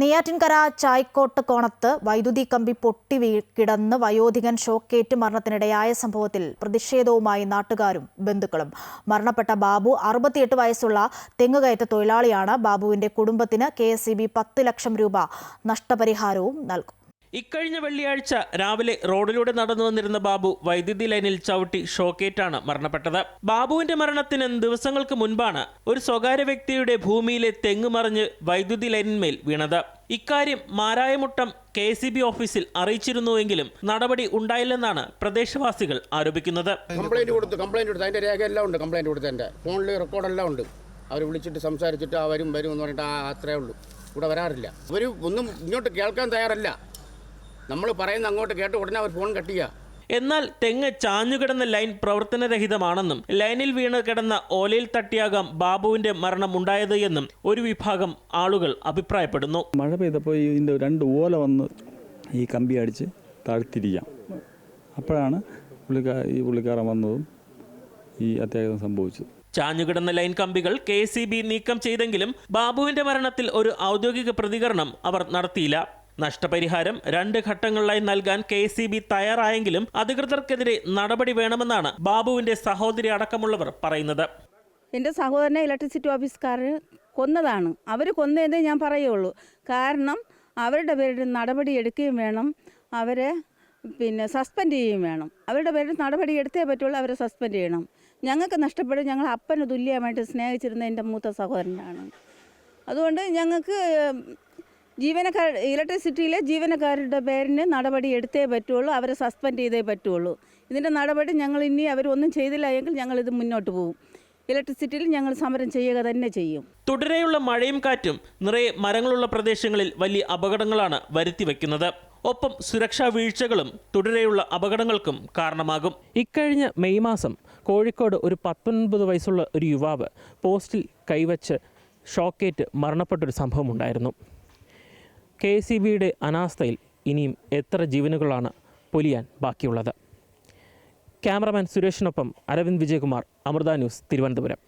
നെയ്യാറ്റിൻകര ചായ്ക്കോട്ട് കോണത്ത് വൈദ്യുതി കമ്പി പൊട്ടി കിടന്ന് വയോധികൻ ഷോക്കേറ്റ് മരണത്തിനിടയായ സംഭവത്തിൽ പ്രതിഷേധവുമായി നാട്ടുകാരും ബന്ധുക്കളും. മരണപ്പെട്ട ബാബു അറുപത്തിയെട്ട് വയസ്സുള്ള തെങ്ങുകയറ്റ തൊഴിലാളിയാണ്. ബാബുവിന്റെ കുടുംബത്തിന് കെ എസ് സി ബി പത്ത് ലക്ഷം രൂപ നഷ്ടപരിഹാരവും നൽകും. ഇക്കഴിഞ്ഞ വെള്ളിയാഴ്ച രാവിലെ റോഡിലൂടെ നടന്നു വന്നിരുന്ന ബാബു വൈദ്യുതി ലൈനിൽ ചവിട്ടി ഷോക്കേറ്റാണ് മരണപ്പെട്ടത്. ബാബുവിന്റെ മരണത്തിന് ദിവസങ്ങൾക്ക് മുൻപാണ് ഒരു സ്വകാര്യ വ്യക്തിയുടെ ഭൂമിയിലെ തെങ്ങ് മറിഞ്ഞ് വൈദ്യുതി ലൈനിന്മേൽ വീണത്. ഇക്കാര്യം മാരായമുട്ടം കെ സി ബി ഓഫീസിൽ അറിയിച്ചിരുന്നുവെങ്കിലും നടപടി ഉണ്ടായില്ലെന്നാണ് പ്രദേശവാസികൾ ആരോപിക്കുന്നത്. കംപ്ലൈന്റ് കൊടുത്തു കംപ്ലൈന്റ് കൊടുത്തു. അതിന്റെ രേഖ എല്ലാം ഉണ്ട് കംപ്ലൈന്റ് കൊടുത്തു എന്റെ ഫോണിൽ റെക്കോർഡെല്ലാം ഉണ്ട്. അവർ വിളിച്ചിട്ട് സംസാരിച്ചിട്ട് ആ വരും എന്ന് പറഞ്ഞിട്ട് അത്രേ ഉള്ളൂ. ഇവിടെ വരാറില്ല. അവർ ഒന്നും ഇങ്ങോട്ട് കേൾക്കാൻ തയ്യാറല്ല. നമ്മൾ പറയുന്ന അങ്ങോട്ട് കേട്ട് ഉടനെ അവർ ഫോൺ കട്ട് ചെയ്യുക എന്നാൽ തെങ്ങ് ചാഞ്ഞുകിടന്ന ലൈൻ പ്രവർത്തനരഹിതമാണെന്നും ലൈനിൽ വീണ് കിടന്ന ഓലയിൽ തട്ടിയാകാം ബാബുവിന്റെ മരണം ഉണ്ടായത് എന്നും ഒരു വിഭാഗം ആളുകൾ അഭിപ്രായപ്പെടുന്നു. മഴ പെയ്തപ്പോൾ ഇതിന്റെ രണ്ട് ഓല വന്ന് ഈ കമ്പി അടിച്ച് താഴ്ത്തിരിക്കാം. അപ്പോഴാണ് പുള്ളിക്കാർ ഈ പുള്ളിക്കാരൻ വന്നതും ഈ അത്യാഹിതം സംഭവിച്ചത്. ചാഞ്ഞുകിടന്ന ലൈൻ കമ്പികൾ കെ സി ബി നീക്കം ചെയ്തെങ്കിലും ബാബുവിന്റെ മരണത്തിൽ ഒരു ഔദ്യോഗിക പ്രതികരണം അവർ നടത്തിയില്ല. നഷ്ടപരിഹാരം രണ്ട് ഘട്ടങ്ങളിലായി നൽകാൻ കെ സി ബി തയ്യാറായെങ്കിലും അധികൃതർക്കെതിരെ നടപടി വേണമെന്നാണ് ബാബുവിന്റെ സഹോദരി അടക്കമുള്ളവർ പറയുന്നത്. എന്റെ സഹോദരനെ ഇലക്ട്രിസിറ്റി ഓഫീസുകാർ കൊന്നതാണ്. അവർ കൊന്നതേ ഞാൻ പറയുള്ളൂ. കാരണം അവരുടെ പേരിൽ നടപടി എടുക്കുകയും വേണം. അവരെ പിന്നെ സസ്പെൻഡ് ചെയ്യുകയും വേണം. അവരുടെ പേരിൽ നടപടി എടുത്തേ പറ്റുള്ളൂ അവരെ സസ്പെൻഡ് ചെയ്യണം. ഞങ്ങൾക്ക് നഷ്ടപ്പെടും. ഞങ്ങൾ അപ്പന് തുല്യമായിട്ട് സ്നേഹിച്ചിരുന്ന എന്റെ മൂത്ത സഹോദരനാണ്. അതുകൊണ്ട് ഞങ്ങൾക്ക് ജീവനക്കാർ ഇലക്ട്രിസിറ്റിയിലെ ജീവനക്കാരുടെ പേരിന് നടപടി എടുത്തേ പറ്റുള്ളൂ അവരെ സസ്പെൻഡ് ചെയ്തേ പറ്റുള്ളൂ. ഇതിന്റെ നടപടി ഞങ്ങൾ ഇനി അവരൊന്നും ചെയ്തില്ല എങ്കിൽ ഇത് മുന്നോട്ട് പോകും. ഇലക്ട്രിസിറ്റിയിൽ ഞങ്ങൾ സമരം ചെയ്യുക തന്നെ ചെയ്യും. തുടരെയുള്ള മഴയും കാറ്റും നിറയെ മരങ്ങളുള്ള പ്രദേശങ്ങളിൽ വലിയ അപകടങ്ങളാണ് വരുത്തി വയ്ക്കുന്നത് ഒപ്പം സുരക്ഷാ വീഴ്ചകളും തുടരെയുള്ള അപകടങ്ങൾക്കും കാരണമാകും. ഇക്കഴിഞ്ഞ മെയ് മാസം കോഴിക്കോട് ഒരു പത്തൊൻപത് വയസ്സുള്ള ഒരു യുവാവ് പോസ്റ്റിൽ കൈവച്ച് ഷോക്കേറ്റ് മരണപ്പെട്ടൊരു സംഭവം കെ സി ബിയുടെ അനാസ്ഥയിൽ ഇനിയും എത്ര ജീവനുകളാണ് പൊലിയാൻ ബാക്കിയുള്ളത്? ക്യാമറമാൻ സുരേഷിനൊപ്പം അരവിന്ദ് വിജയകുമാർ അമൃത ന്യൂസ് തിരുവനന്തപുരം.